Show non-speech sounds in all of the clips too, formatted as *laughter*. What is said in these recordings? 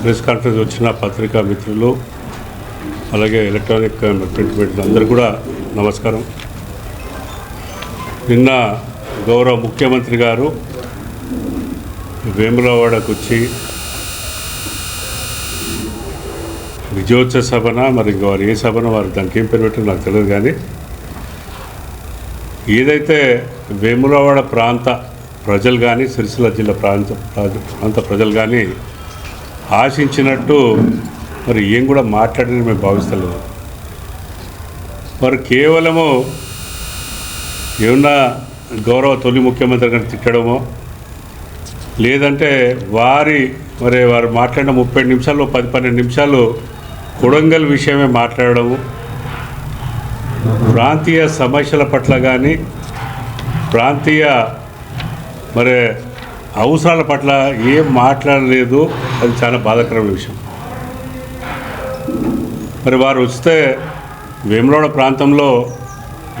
Press conference వచ్చిన పత్రికా మిత్రులు అలాగే ఎలక్ట్రానిక్ ప్రింట్ మీడియా అందరూ కూడా నమస్కారం. నిన్న గౌరవ ముఖ్యమంత్రి గారు వేములవాడకు వచ్చి విజయోత్సవ సభన మరి ఇంక వారు ఏ సభన వారు దానికి ఏం పేరు పెట్టారు నాకు తెలియదు కానీ ఏదైతే వేములవాడ ప్రాంత ప్రజలు కానీ సిరిసిల్ల జిల్లా ప్రాంత ప్రాంత- ప్రాంత ప్రజలు కానీ ఆశించినట్టు మరి ఏం కూడా మాట్లాడని మేము భావిస్తలేము వారు కేవలము ఏమన్నా గౌరవ తొలి ముఖ్యమంత్రి గారిని తిట్టడమో లేదంటే వారి మరి వారు మాట్లాడిన ముప్పై నిమిషాలు పది పన్నెండు నిమిషాలు కొడంగల్ విషయమే మాట్లాడడము ప్రాంతీయ సమస్యల పట్ల కానీ ప్రాంతీయ మరి అవసరాల పట్ల ఏం మాట్లాడలేదు అది చాలా బాధాకరమైన విషయం. మరి వారు వస్తే వేములవాడ ప్రాంతంలో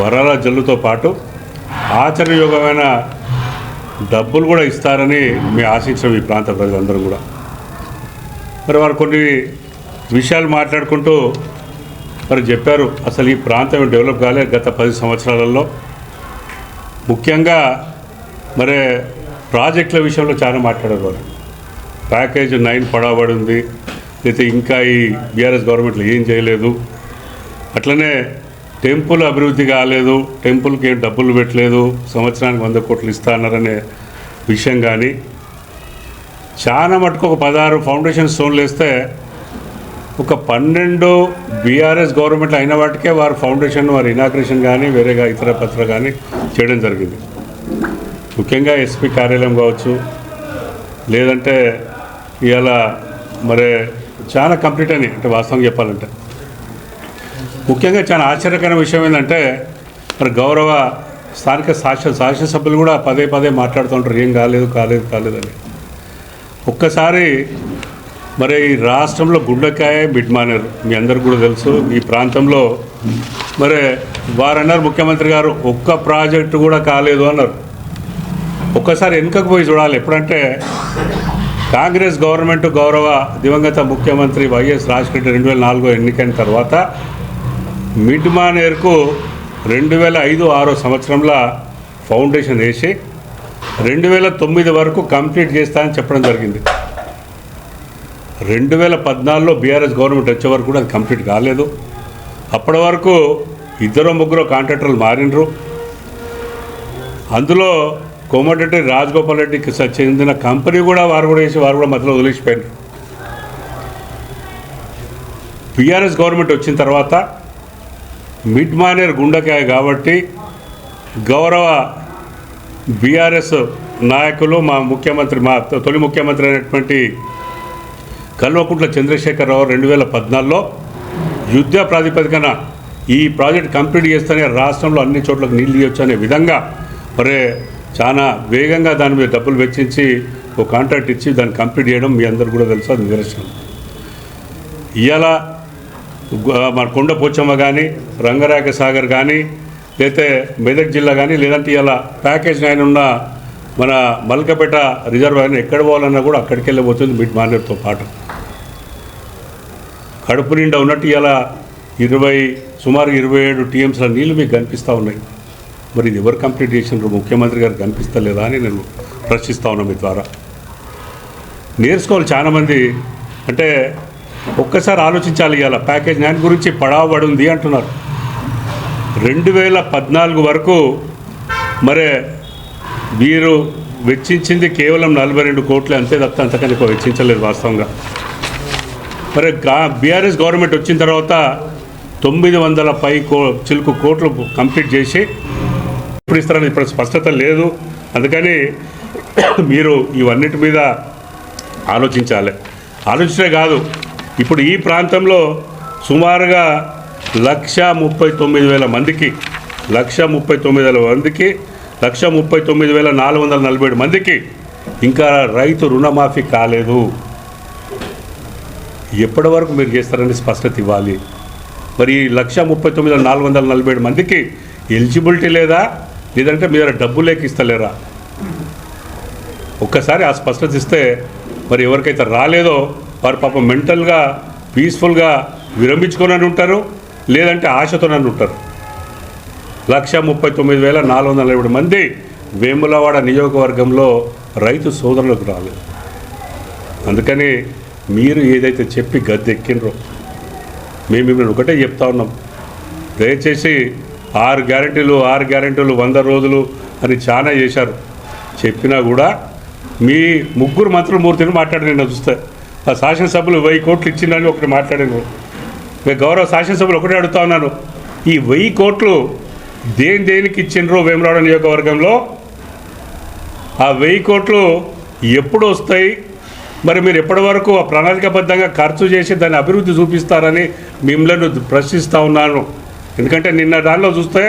వరాల జల్లుతో పాటు ఆచరణయోగమైన డబ్బులు కూడా ఇస్తారని మేము ఆశించాం ఈ ప్రాంత ప్రజలందరూ కూడా. మరి వారు కొన్ని విషయాలు మాట్లాడుకుంటూ మరి చెప్పారు అసలు ఈ ప్రాంతం డెవలప్ కాలే గత పది సంవత్సరాలలో. ముఖ్యంగా మరి ప్రాజెక్టుల విషయంలో చాలా మాట్లాడారు వారు. ప్యాకేజ్ నైన్ పడబడి ఉంది అయితే ఇంకా ఈ బీఆర్ఎస్ గవర్నమెంట్లో ఏం చేయలేదు. అట్లనే టెంపుల్ అభివృద్ధి కాలేదు. టెంపుల్కి ఏం డబ్బులు పెట్టలేదు. సంవత్సరానికి వంద కోట్లు ఇస్తా విషయం కానీ చాలా మటుకు ఒక పదహారు ఫౌండేషన్ స్టోన్లు వేస్తే ఒక పన్నెండు బీఆర్ఎస్ గవర్నమెంట్ అయిన వాటికే వారు ఫౌండేషన్ వారి ఇనాగ్రేషన్ కానీ వేరేగా ఇతర పత్ర కానీ చేయడం జరిగింది. ముఖ్యంగా ఎస్పీ కార్యాలయం కావచ్చు లేదంటే ఇవాళ మరి చాలా కంప్లీట్ అని అంటే వాస్తవం చెప్పాలంటే. ముఖ్యంగా చాలా ఆశ్చర్యకరమైన విషయం ఏంటంటే మరి గౌరవ స్థానిక శాసన శాసనసభ్యులు కూడా పదే పదే మాట్లాడుతుంటారు ఏం కాలేదు కాలేదు కాలేదని ఒక్కసారి మరి ఈ రాష్ట్రంలో గుండెకాయ మిడ్మానర్ మీ అందరికి కూడా తెలుసు ఈ ప్రాంతంలో మరి వారన్నారు ముఖ్యమంత్రి గారు ఒక్క ప్రాజెక్టు కూడా కాలేదు అన్నారు. ఒక్కసారి వెనుకకు పోయి చూడాలి. ఎప్పుడంటే కాంగ్రెస్ గవర్నమెంట్ గౌరవ దివంగత ముఖ్యమంత్రి వైఎస్ రాజశేఖర రెండు వేల నాలుగో ఎన్నికైన తర్వాత మిడ్ మానేర్కు రెండు వేల ఐదు ఆరో సంవత్సరంలో ఫౌండేషన్ వేసి రెండు వేల తొమ్మిది వరకు కంప్లీట్ చేస్తానని చెప్పడం జరిగింది. రెండు వేల పద్నాలుగులో బీఆర్ఎస్ గవర్నమెంట్ వచ్చే వరకు కూడా అది కంప్లీట్ కాలేదు. అప్పటి వరకు ఇద్దరు ముగ్గురు కాంట్రాక్టర్లు మారినరు అందులో కోమటిరెడ్డి రాజగోపాల్ రెడ్డికి చెందిన కంపెనీ కూడా వారు కూడా వేసి వారు కూడా మధ్యలో వదిలేసిపోయారు బీఆర్ఎస్ గవర్నమెంట్ వచ్చిన తర్వాత మిడ్ మైనర్ గుండెకాయ కాబట్టి గౌరవ బీఆర్ఎస్ నాయకులు మా ముఖ్యమంత్రి మా తొలి ముఖ్యమంత్రి అయినటువంటి కల్వకుంట్ల చంద్రశేఖరరావు రెండు వేల పద్నాలుగులో యుద్ధ ప్రాతిపదికన ఈ ప్రాజెక్ట్ కంప్లీట్ చేస్తేనే రాష్ట్రంలో అన్ని చోట్లకు నీళ్ళు ఇవ్వచ్చు అనే విధంగా మరి చాలా వేగంగా దాని మీద డబ్బులు వెచ్చించి ఒక కాంట్రాక్ట్ ఇచ్చి దాన్ని కంప్లీట్ చేయడం మీ అందరు కూడా తెలుసు అది నిదర్శనం. ఇవాళ మన కొండ పోచమ్మ కానీ రంగరాగ సాగర్ కానీ లేతే మెదక్ జిల్లా కానీ లేదంటే ఇలా ప్యాకేజ్ నైన్ ఉన్న మన మల్కపేట రిజర్వ్ అయినా ఎక్కడ పోవాలన్నా కూడా అక్కడికి వెళ్ళిపోతుంది మిడ్ మార్నర్తో పాటు. కడుపు నిండా ఉన్నట్టు ఇలా ఇరవై సుమారు ఇరవై ఏడు టీఎంస్ల నీళ్ళు మీకు కనిపిస్తూ ఉన్నాయి. మరి ఇది ఎవరు కంప్లీట్ చేసినారు ముఖ్యమంత్రి గారు కనిపిస్తలేదా అని నేను ప్రశ్నిస్తా ఉన్నా మీ ద్వారా. నేర్చుకోవాలి చాలామంది. అంటే ఒక్కసారి ఆలోచించాలి ఇవాళ ప్యాకేజ్ నైన్ గురించి పడావబడింది అంటున్నారు. రెండు వేల పద్నాలుగు వరకు మరి వీరు వెచ్చించింది కేవలం నలభై రెండు కోట్లు అంతే తప్ప అంతకని ఎక్కువ వెచ్చించలేదు వాస్తవంగా. మరి గా బీఆర్ఎస్ గవర్నమెంట్ వచ్చిన తర్వాత తొమ్మిది వందల పై కో చిలుకు కోట్లు కంప్లీట్ చేసి ఎప్పుడు ఇస్తారని ఇప్పుడు స్పష్టత లేదు. అందుకని *coughs* మీరు ఇవన్నిటి మీద ఆలోచించాలి. ఆలోచించే కాదు. ఇప్పుడు ఈ ప్రాంతంలో సుమారుగా లక్ష ముప్పై తొమ్మిది వేల మందికి లక్ష ముప్పై తొమ్మిది వేల మందికి లక్ష ముప్పై తొమ్మిది వేల నాలుగు వందల నలభై ఏడు మందికి ఇంకా రైతు రుణమాఫీ కాలేదు. ఎప్పటి వరకు మీరు చేస్తారని స్పష్టత ఇవ్వాలి. మరి ఈ లక్ష ముప్పై తొమ్మిది వేల నాలుగు వందల నలభై ఏడు మందికి ఎలిజిబిలిటీ లేదా? లేదంటే మీ దగ్గర డబ్బు లేక ఇస్తలేరా? ఒక్కసారి ఆ స్పష్టత ఇస్తే మరి ఎవరికైతే రాలేదో వారు పాపం మెంటల్గా పీస్ఫుల్గా విరమించుకొని ఉంటారు లేదంటే ఆశతోనని ఉంటారు. లక్ష ముప్పై తొమ్మిది వేల నాలుగు వందల ఏడు మంది వేములవాడ నియోజకవర్గంలో రైతు సోదరులకు రాలేదు. అందుకని మీరు ఏదైతే చెప్పి గద్దెక్కినరో మేము మిమ్మల్ని ఒకటే చెప్తా ఉన్నాం. దయచేసి ఆరు గ్యారెంటీలు ఆరు గ్యారెంటీలు వంద రోజులు అని చాలా చేశారు. చెప్పినా కూడా మీ ముగ్గురు మంత్రులమూర్తిని మాట్లాడి నేను చూస్తే. ఆ శాసనసభ్యులు వెయ్యి కోట్లు ఇచ్చిందని ఒకటి మాట్లాడాను నేను గౌరవ శాసనసభ్యులు ఒకటే అడుగుతా ఉన్నాను. ఈ వెయ్యి కోట్లు దేని దేనికి ఇచ్చిండ్రో వేమరాడ నియోజకవర్గంలో? ఆ వెయ్యి కోట్లు ఎప్పుడు వస్తాయి? మరి మీరు ఎప్పటి వరకు ఆ ప్రణాళికబద్ధంగా ఖర్చు చేసి దాన్ని అభివృద్ధి చూపిస్తారని మిమ్మల్ని ప్రశ్నిస్తూ ఉన్నాను. ఎందుకంటే నిన్న దానిలో చూస్తే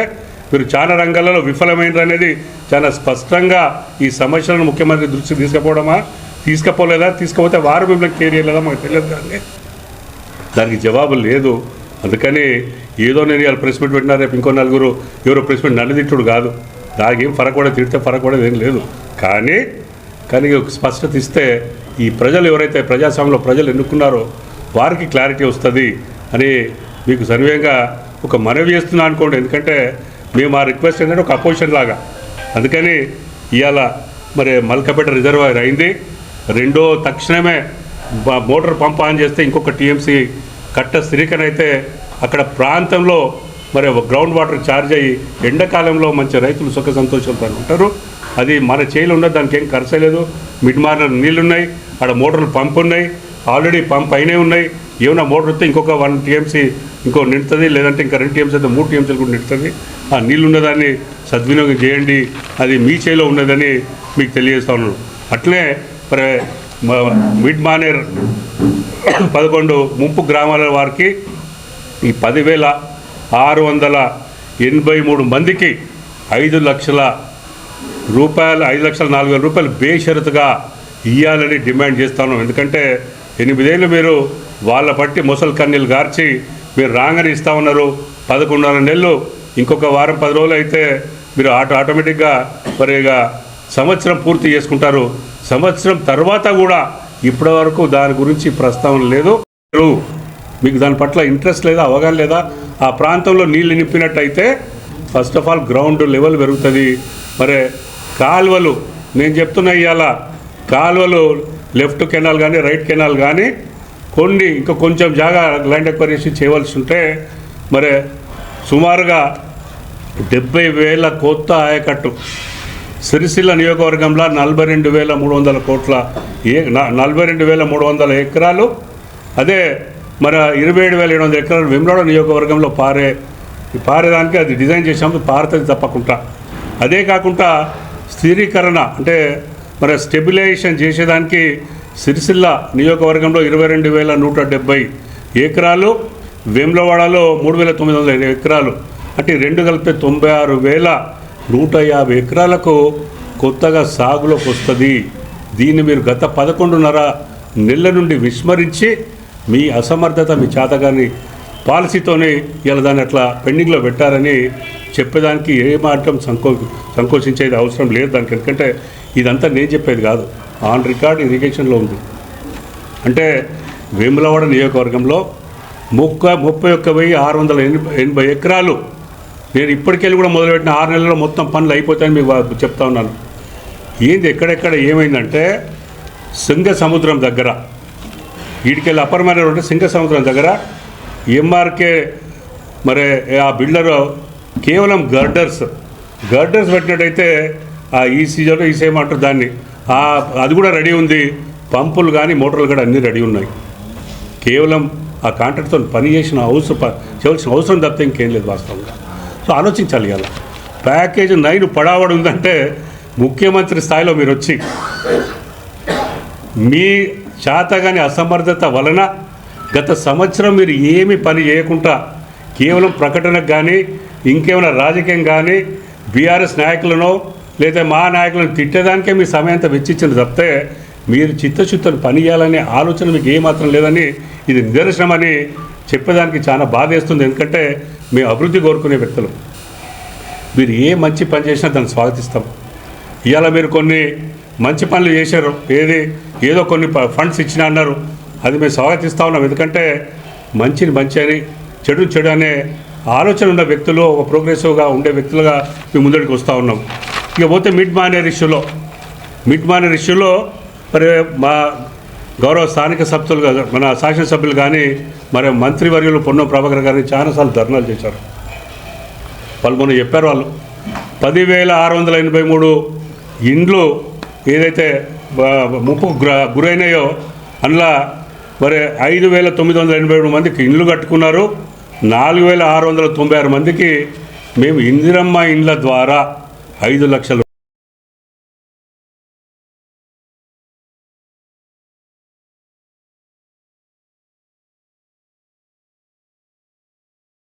మీరు చాలా రంగాలలో విఫలమైనది అనేది చాలా స్పష్టంగా ఈ సమస్యలను ముఖ్యమంత్రి దృష్టికి తీసుకుపోవడమా? తీసుకుపోలేదా? తీసుకపోతే వారు మిమ్మల్ని కేర్ చేయలేదా? మాకు తెలియదు కానీ దానికి జవాబు లేదు. అందుకని ఏదో నేను ఇవాళ ప్రెస్ మీట్ పెట్టినా రేపు ఇంకో నలుగురు ఎవరో ప్రెస్ మీట్ నన్ను తిట్టుడు కాదు. దానికి ఏం ఫరక్ కూడా తిడితే ఫరక్ కూడా ఏం లేదు. కానీ కానీ ఒక స్పష్టత ఇస్తే ఈ ప్రజలు ఎవరైతే ప్రజాస్వామ్యంలో ప్రజలు ఎన్నుకున్నారో వారికి క్లారిటీ వస్తుంది అని మీకు సర్వేగా ఒక మనవి చేస్తున్నా అనుకోండి. ఎందుకంటే మేము ఆ రిక్వెస్ట్ ఏంటంటే ఒక అపోజిషన్ లాగా. అందుకని ఇవాళ మరి మల్కపేట రిజర్వాయర్ అయింది. రెండో తక్షణమే మోటార్ పంప్ ఆన్ చేస్తే ఇంకొక టీఎంసీ కట్ట స్థిరీకరణ అక్కడ ప్రాంతంలో మరి గ్రౌండ్ వాటర్ ఛార్జ్ అయ్యి ఎండాకాలంలో మంచి రైతులు సుఖ సంతోషంతో ఉంటారు. అది మన చేయిలో ఉన్నది దానికి ఏం ఖర్చు లేదు మిడ్ మార్నర్ నీళ్ళు ఉన్నాయి ఆడ మోటార్లు పంప్ ఉన్నాయి ఆల్రెడీ పంప్ అయినే ఉన్నాయి. ఏమైనా మోటార్ వస్తే ఇంకొక వన్ టీఎంసీ ఇంకో నిండుతుంది లేదంటే ఇంకా రెండు టీఎంసీ అయితే మూడు టీఎంసీలు కూడా నిండుతుంది. ఆ నీళ్ళు ఉన్నదాన్ని సద్వినియోగం చేయండి అది మీ చేలో ఉన్నదని మీకు తెలియజేస్తా ఉన్నాను. అట్లే మరి మిడ్ మానేర్ పదకొండు ముంపు గ్రామాల వారికి ఈ పదివేల ఆరు వందల ఎనభై మూడు మందికి ఐదు లక్షల రూపాయలు ఐదు లక్షల నాలుగు వేల రూపాయలు బేషరతుగా ఇవ్వాలని డిమాండ్ చేస్తాను ఎందుకంటే ఎనిమిదేళ్ళు మీరు వాళ్ళ పట్టి ముసలి కన్నీళ్ళు గార్చి మీరు రాంగని ఇస్తా ఉన్నారు. పదకొండున్నర నెలలు ఇంకొక వారం పది రోజులు అయితే మీరు ఆటో ఆటోమేటిక్గా మరి ఇక సంవత్సరం పూర్తి చేసుకుంటారు. సంవత్సరం తర్వాత కూడా ఇప్పటి వరకు దాని గురించి ప్రస్తావన లేదు. మీరు మీకు దాని పట్ల ఇంట్రెస్ట్ లేదా అవగాహన లేదా ఆ ప్రాంతంలో నీళ్ళు నింపినట్టయితే first of all ground level పెరుగుతుంది. మరి కాలువలు నేను చెప్తున్నా ఇవాళ కాలువలు లెఫ్ట్ కెనాల్ కానీ రైట్ కెనాల్ కానీ కొన్ని ఇంకా కొంచెం జాగా ల్యాండ్ ఎక్వైరేషన్ చేయవలసి ఉంటే మరి సుమారుగా డెబ్బై వేల కొత్త ఆయకట్టు. సిరిసిల్ల నియోజకవర్గంలో నలభై రెండు వేల మూడు వందల కోట్ల ఏ నలభై రెండు వేల మూడు వందల ఎకరాలు. అదే మరి ఇరవై ఏడు వేల ఏడు వందల ఎకరాలు వెమ్లాడ నియోజకవర్గంలో పారే పారేదానికి అది డిజైన్ చేసాము పారుతుంది తప్పకుండా. అదే కాకుండా స్థిరీకరణ అంటే మరి స్టెబిలైజేషన్ చేసేదానికి సిరిసిల్ల నియోజకవర్గంలో ఇరవై రెండు వేల నూట డెబ్బై ఎకరాలు వేములవాడలో మూడు వేల తొమ్మిది వందల ఎకరాలు అంటే రెండు కలిపితే తొంభై ఆరు వేల నూట యాభై ఎకరాలకు కొత్తగా సాగులోకి వస్తుంది. దీన్ని మీరు గత పదకొండున్నర నెలల నుండి విస్మరించి మీ అసమర్థత మీ చేతగాని పాలసీతోనే ఇలా దాన్ని అట్లా పెండింగ్లో పెట్టారని చెప్పేదానికి ఏ మాత్రం సంకో సంకోచించేది అవసరం లేదు దానికి. ఎందుకంటే ఇదంతా నేను చెప్పేది కాదు. ఆన్ రికార్డ్ ఇరిగేషన్లో ఉంది. అంటే వేములవాడ నియోజకవర్గంలో ముక్క ముప్పై ఒక్క వెయ్యి ఆరు వందల ఎనభై ఎనభై ఎకరాలు నేను ఇప్పటికెళ్ళి కూడా మొదలుపెట్టిన ఆరు నెలల్లో మొత్తం పనులు అయిపోతాయని మీకు చెప్తా ఉన్నాను. ఏంది ఎక్కడెక్కడ ఏమైందంటే సింగ సముద్రం దగ్గర వీటికెళ్ళి అపరమైన రోడ్డు సింగ సముద్రం దగ్గర ఎంఆర్కే మరి ఆ బిల్డర్ కేవలం గర్డర్స్ గర్డర్స్ పెట్టినట్టయితే ఆ ఈ సీజన్లో ఈ సేమ్ అంటారు దాన్ని. అది కూడా రెడీ ఉంది. పంపులు కానీ మోటార్లు కూడా అన్నీ రెడీ ఉన్నాయి. కేవలం ఆ కాంట్రాక్ట్తో పని చేసిన అవసరం చేయవలసిన అవసరం తప్పితే ఇంకేం లేదు వాస్తవంగా. సో ఆలోచించాలి ఇలా ప్యాకేజ్ నైన్ పడావడి ఉందంటే ముఖ్యమంత్రి స్థాయిలో మీరు వచ్చి మీ శాతగాని అసమర్థత వలన గత సంవత్సరం మీరు ఏమి పని చేయకుండా కేవలం ప్రకటనకు కానీ ఇంకేమైనా రాజకీయం కానీ బీఆర్ఎస్ నాయకులను లేదా మా నాయకులను తిట్టేదానికే మీ సమయం అంతా వెచ్చించింది తప్పితే మీరు చిత్తశుద్ధులు పని చేయాలనే ఆలోచన మీకు ఏమాత్రం లేదని ఇది నిదర్శనమని చెప్పేదానికి చాలా బాధ వేస్తుంది ఎందుకంటే మేము అభివృద్ధి కోరుకునే వ్యక్తులు. మీరు ఏ మంచి పని చేసినా దాన్ని స్వాగతిస్తాం. ఇవాళ మీరు కొన్ని మంచి పనులు చేశారు. ఏది ఏదో కొన్ని ప- ఫండ్స్ ఇచ్చిన అన్నారు. అది మేము స్వాగతిస్తూ ఉన్నాం. ఎందుకంటే మంచిని మంచి అని చెడు చెడు అనే ఆలోచన ఉన్న వ్యక్తులు ఒక ప్రోగ్రెసివ్గా ఉండే వ్యక్తులుగా మేము ముందడికి వస్తూ ఉన్నాం. ఇక పోతే మిడ్ మానేర్ ఇష్యూలో మిడ్ మానేర్ ఇష్యూలో మరి మా గౌరవ స్థానిక సభ్యులు మన శాసనసభ్యులు కానీ మరి మంత్రివర్యులు పొన్నం ప్రభాకర్ గారిని చాలాసార్లు ధర్నాలు చేశారు. వాళ్ళు మొన్న చెప్పారు వాళ్ళు. పదివేల ఆరు వందల ఎనభై మూడు ఇండ్లు ఏదైతే ముప్పు గురైనాయో అందులో మరి ఐదు వేల తొమ్మిది వందల ఎనభై మూడు మందికి ఇండ్లు కట్టుకున్నారు. నాలుగు వేల ఆరు వందల తొంభై ఆరు మందికి మేము ఇందిరమ్మ ఇండ్ల ద్వారా ఐదు లక్షల